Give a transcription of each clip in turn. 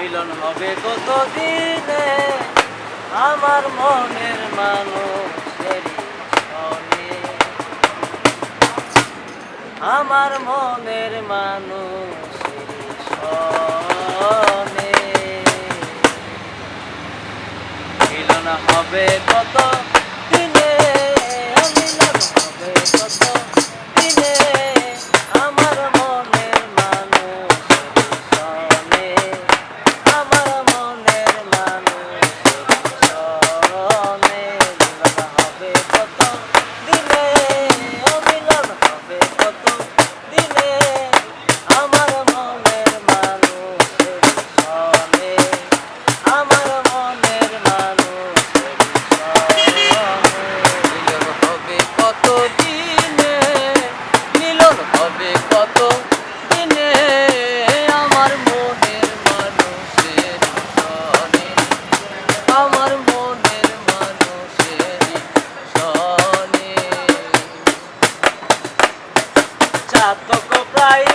মিলন হবে কতদিনে? আমার মনের মানুষের আমার মনের মানুষের মিলন হবে কত চাতক প্রায়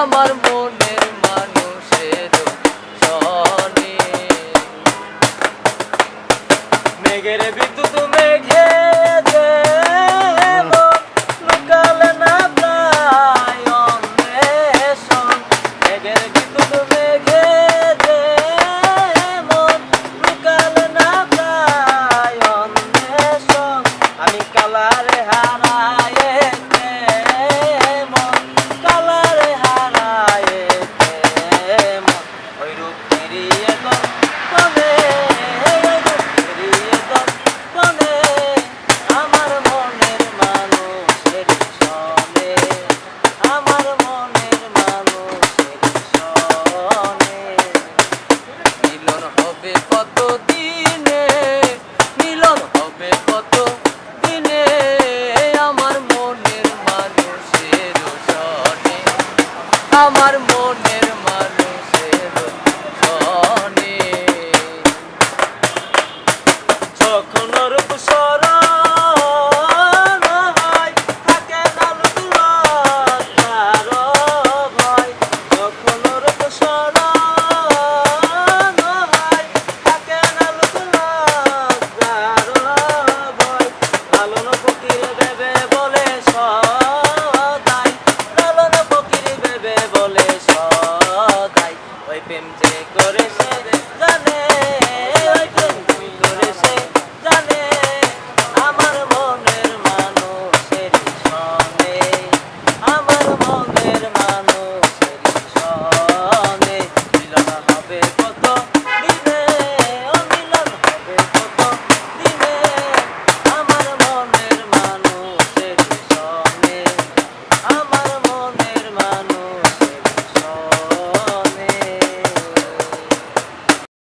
আমার মনের মানুষের সনে। মেঘের বিদ্যুৎ মেঘে লুকাল না প্রায় অন্বেষণ। মেঘের